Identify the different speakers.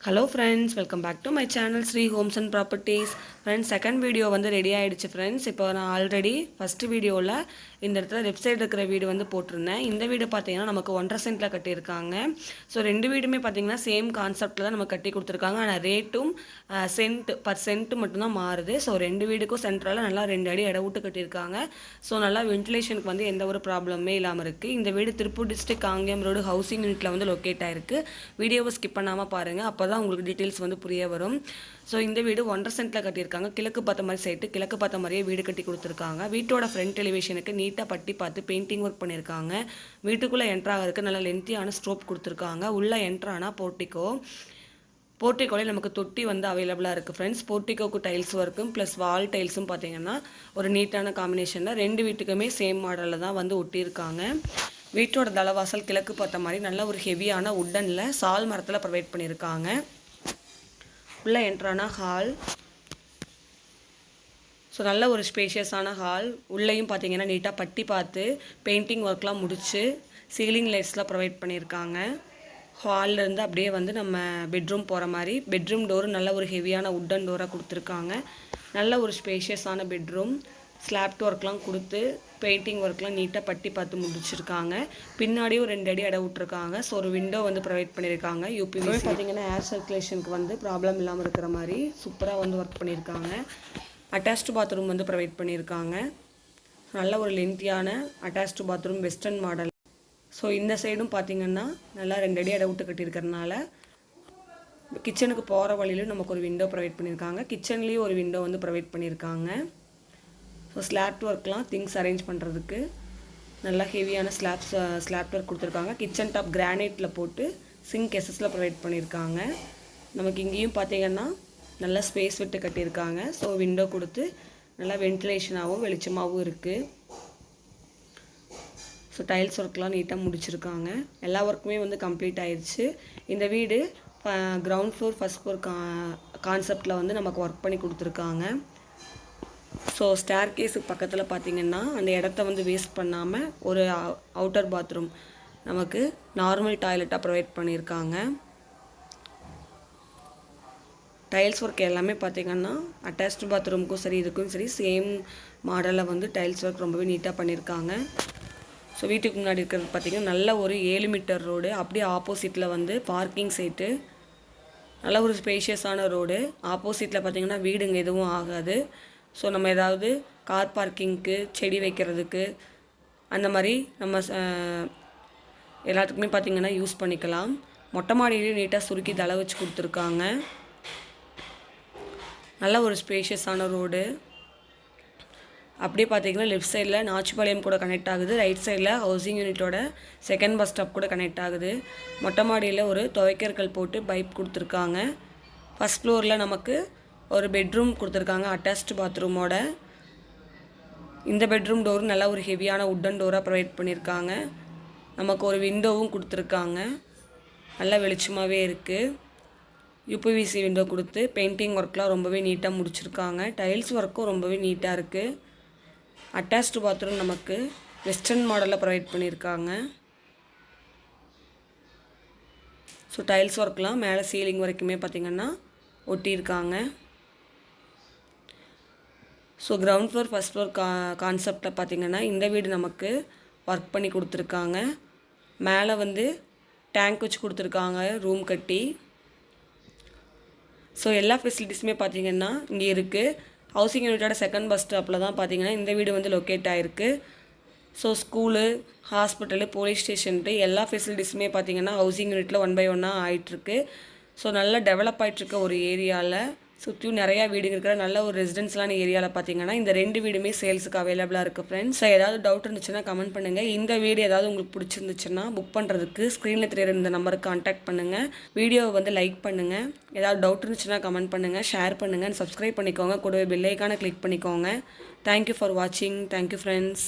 Speaker 1: Hello friends welcome back to my channel Sri homes and properties friends second video வந்து ready ஆகிடுச்சு friends இப்போ நான் already first வீடியோவில் இந்த இடத்துல லெஃப்ட் சைடு இருக்கிற வீடு வந்து போட்டிருந்தேன். இந்த வீடு பார்த்தீங்கன்னா நமக்கு ஒன்றரை சென்ட்டில் கட்டியிருக்காங்க. ஸோ ரெண்டு வீடுமே பார்த்தீங்கன்னா சேம் கான்செப்டில் தான் நமக்கு கட்டி கொடுத்துருக்காங்க. ஆனால் ரேட்டும் சென்ட் பர் சென்ட் மட்டும்தான் மாறுது. ஸோ ரெண்டு வீடுக்கும் சென்ட்ரலாக நல்லா ரெண்டு அடி இட விட்டு கட்டியிருக்காங்க. ஸோ நல்லா வென்டிலேஷனுக்கு வந்து எந்த ஒரு ப்ராப்ளமே இல்லாமல் இருக்குது இந்த வீடு Tiruppur district Kangeyam road housing யூனிட்டில் வந்து லொக்கேட் ஆகிருக்கு வீடியோவை ஸ்கிப் பண்ணாமல் பாருங்கள் அப்போ தான் உங்களுக்கு டீட்டெயில்ஸ் வந்து புரிய வரும். ஸோ இந்த வீடு ஒன்றரை சென்ட்டில் கட்டியிருக்காங்க. கிழக்கு பார்த்த மாதிரி சைட்டு கிழக்கு பார்த்த மாதிரியே வீடு கட்டி கொடுத்துருக்காங்க. வீட்டோட ஃப்ரண்ட் எலிவேஷனுக்கு நீட்டாக பட்டி பார்த்து பெயிண்டிங் ஒர்க் பண்ணியிருக்காங்க. வீட்டுக்குள்ளே என்ட்ராகிறதுக்கு நல்லா லென்த்தியான ஸ்ட்ரோப் கொடுத்துருக்காங்க. உள்ளே என்ட்ரானா போர்ட்டிக்கோ போர்ட்டிக்கோலே நமக்கு தொட்டி வந்து அவைலபிளாக இருக்குது ஃப்ரெண்ட்ஸ் போர்ட்டிகோக்கு டைல்ஸ் ஒர்க்கும் ப்ளஸ் வால் டைல்ஸும் பார்த்தீங்கன்னா ஒரு நீட்டான காம்பினேஷனில் ரெண்டு வீட்டுக்குமே சேம் மாடலில் தான் வந்து ஒட்டியிருக்காங்க. வீட்டோட தலைவாசல் கிழக்கு பார்த்த மாதிரி நல்ல ஒரு ஹெவியான உட்டனில் சால் மரத்தில் ப்ரொவைட் பண்ணியிருக்காங்க உள்ளே என்ட்ரானா ஹால் ஸோ நல்ல ஒரு ஸ்பேஷியஸான ஹால் உள்ளேயும் பார்த்தீங்கன்னா நீட்டாக பட்டி பார்த்து பெயிண்டிங் ஒர்க்லாம் முடித்து சீலிங் லைட்ஸ்லாம் ப்ரொவைட் பண்ணியிருக்காங்க ஹால்லேருந்து அப்படியே வந்து நம்ம பெட்ரூம் போகிற மாதிரி பெட்ரூம் டோர் நல்ல ஒரு ஹெவியான உட்டன் டோராக கொடுத்துருக்காங்க. நல்ல ஒரு ஸ்பேஷியஸான பெட்ரூம் ஸ்லாப்ட் ஒர்க்லாம் கொடுத்து பெயிண்டிங் ஒர்க்லாம் நீட்டாக பட்டி பார்த்து முடிச்சிருக்காங்க. பின்னாடியும் ரெண்டு அடி இட விட்ருக்காங்க ஸோ ஒரு விண்டோ வந்து ப்ரொவைட் பண்ணியிருக்காங்க யூபிவி பார்த்தீங்கன்னா ஏர் சர்க்குலேஷனுக்கு வந்து ப்ராப்ளம் இல்லாமல் இருக்கிற மாதிரி சூப்பராக வந்து ஒர்க் பண்ணியிருக்காங்க அட்டாச்டு பாத்ரூம் வந்து ப்ரொவைட் பண்ணியிருக்காங்க நல்ல ஒரு லென்த்தியான attached bathroom western model so இந்த சைடும் பார்த்தீங்கன்னா நல்லா ரெண்டு அடி இட விட்டு கட்டியிருக்கறனால கிச்சனுக்கு போகிற வழியிலும் நமக்கு ஒரு விண்டோ ப்ரொவைட் பண்ணியிருக்காங்க கிச்சன்லேயும் ஒரு விண்டோ வந்து ப்ரொவைட் பண்ணியிருக்காங்க ஸோ ஸ்லாப் ஒர்க்லாம் திங்ஸ் அரேஞ்ச் பண்ணுறதுக்கு நல்லா ஹெவியான ஸ்லாப்ஸ் ஸ்லாப் ஒர்க் கொடுத்துருக்காங்க. கிச்சன் டாப் கிரானைட்டில் போட்டு சிங்க் எஸ்எஸில் ப்ரொவைட் பண்ணியிருக்காங்க நமக்கு இங்கேயும் பார்த்தீங்கன்னா நல்லா ஸ்பேஸ் விட்டு கட்டியிருக்காங்க. ஸோ விண்டோ கொடுத்து நல்லா வென்டிலேஷனாகவும் வெளிச்சமாகவும் இருக்குது ஸோ டைல்ஸ் ஒர்க்லாம் நீட்டாக முடிச்சிருக்காங்க. எல்லா ஒர்க்குமே வந்து கம்ப்ளீட் ஆயிடுச்சு இந்த வீடு கிரவுண்ட் ஃப்ளோர் ஃபஸ்ட் ஃப்ளோர் கா கான்செப்டில் வந்து நமக்கு ஒர்க் பண்ணி கொடுத்துருக்காங்க. ஸோ ஸ்டேர் கேஸுக்கு பக்கத்தில் பார்த்தீங்கன்னா அந்த இடத்த வந்து வேஸ்ட் பண்ணாமல் ஒரு அவுட்டர் பாத்ரூம் நமக்கு நார்மல் டாய்லெட்டாக ப்ரொவைட் பண்ணியிருக்காங்க டைல்ஸ் ஒர்க் எல்லாமே பார்த்தீங்கன்னா அட்டாச்டு பாத்ரூமுக்கும் சரி இதுக்கும் சரி சேம் மாடலில் வந்து டைல்ஸ் ஒர்க் ரொம்பவே நீட்டாக பண்ணியிருக்காங்க ஸோ வீட்டுக்கு முன்னாடி இருக்கிறது பார்த்திங்கன்னா நல்ல ஒரு ஏழு மீட்டர் ரோடு அப்படியே ஆப்போசிட்டில் வந்து பார்க்கிங் சைட்டு நல்ல ஒரு ஸ்பேஷியஸான ரோடு ஆப்போசிட்டில் பார்த்திங்கன்னா வீடுங்க எதுவும் ஆகாது. ஸோ நம்ம ஏதாவது கார் பார்க்கிங்க்கு செடி வைக்கிறதுக்கு அந்த மாதிரி நம்ம எல்லாத்துக்குமே பார்த்திங்கன்னா யூஸ் பண்ணிக்கலாம். மொட்டை மாடியிலையும் நீட்டாக சுருக்கி தலை வச்சு கொடுத்துருக்காங்க. நல்ல ஒரு ஸ்பேஷியஸான ரோடு அப்படியே பார்த்தீங்கன்னா லெஃப்ட் சைடில் நாச்சிபாளையம் கூட கனெக்ட் ஆகுது. ரைட் சைடில் ஹவுசிங் யூனிட்டோட செகண்ட் பஸ் ஸ்டாப் கூட கனெக்ட் ஆகுது. மொட்டை மாடியில் ஒரு துவைக்கற்கள் போட்டு பைப் கொடுத்துருக்காங்க. ஃபஸ்ட் ஃப்ளோரில் நமக்கு ஒரு பெட்ரூம் கொடுத்துருக்காங்க அட்டாச்டு பாத்ரூமோட இந்த பெட்ரூம் டோரும் நல்லா ஒரு ஹெவியான உட்டன் டோராக ப்ரொவைட் பண்ணியிருக்காங்க நமக்கு ஒரு விண்டோவும் கொடுத்துருக்காங்க. நல்லா வெளிச்சமாகவே இருக்குது யூபிவிசி விண்டோ கொடுத்து பெயிண்டிங் ஒர்க்லாம் ரொம்பவே நீட்டாக முடிச்சிருக்காங்க. டைல்ஸ் ஒர்க்கும் ரொம்பவே நீட்டாக இருக்குது அட்டாச்டு பாத்ரூம் நமக்கு வெஸ்டர்ன் மாடலில் ப்ரொவைட் பண்ணியிருக்காங்க ஸோ டைல்ஸ் ஒர்க்லாம் மேலே சீலிங் வரைக்குமே பார்த்திங்கன்னா ஒட்டியிருக்காங்க. So ground floor first floor கா கான்செப்டில் பார்த்திங்கன்னா இந்த வீடு நமக்கு ஒர்க் பண்ணி கொடுத்துருக்காங்க. மேலே வந்து டேங்க் வச்சு கொடுத்துருக்காங்க ரூம் கட்டி. ஸோ எல்லா ஃபெசிலிட்டிஸுமே பார்த்திங்கன்னா இங்கே இருக்குது ஹவுசிங் யூனிட்டோட செகண்ட் பஸ் ஸ்டாப்பில் தான் பார்த்தீங்கன்னா இந்த வீடு வந்து லொக்கேட் ஆகிருக்கு ஸோ ஸ்கூலு ஹாஸ்பிட்டலு போலீஸ் ஸ்டேஷன்ட்டு எல்லா ஃபெசிலிட்டிஸுமே பார்த்திங்கன்னா ஹவுசிங் யூனிட்டில் ஒன் பை ஒன்னாக ஆகிட்டுருக்கு ஸோ நல்லா டெவலப் ஆகிட்டுருக்க ஒரு ஏரியாவில் சுற்றியும் நிறையா வீடுங்க இருக்கிற நல்ல ஒரு ரெசிடென்ஸ்லான ஏரியாவில் பார்த்தீங்கன்னா இந்த ரெண்டு வீடுமே சேல்ஸுக்கு அவைலபிளாக இருக்குது ஃப்ரெண்ட்ஸ் ஸோ ஏதாவது டவுட் இருந்துச்சுன்னா கமெண்ட் பண்ணுங்கள் இந்த வீடு ஏதாவது உங்களுக்கு பிடிச்சிருந்துச்சுன்னா புக் பண்ணுறதுக்கு ஸ்க்ரீனில் தெரியுற இந்த நம்பருக்கு கான்டாக்ட் பண்ணுங்கள் வீடியோவை வந்து லைக் பண்ணுங்கள் ஏதாவது டவுட் இருந்துச்சுன்னா கமெண்ட் பண்ணுங்கள் ஷேர் பண்ணுங்கள் சப்ஸ்கிரைப் பண்ணிக்கோங்க. கூடவே பெல்லைக்கான கிளிக் பண்ணிக்கோங்க. தேங்க்யூ ஃபார் வாட்சிங் தேங்க்யூ ஃப்ரெண்ட்ஸ்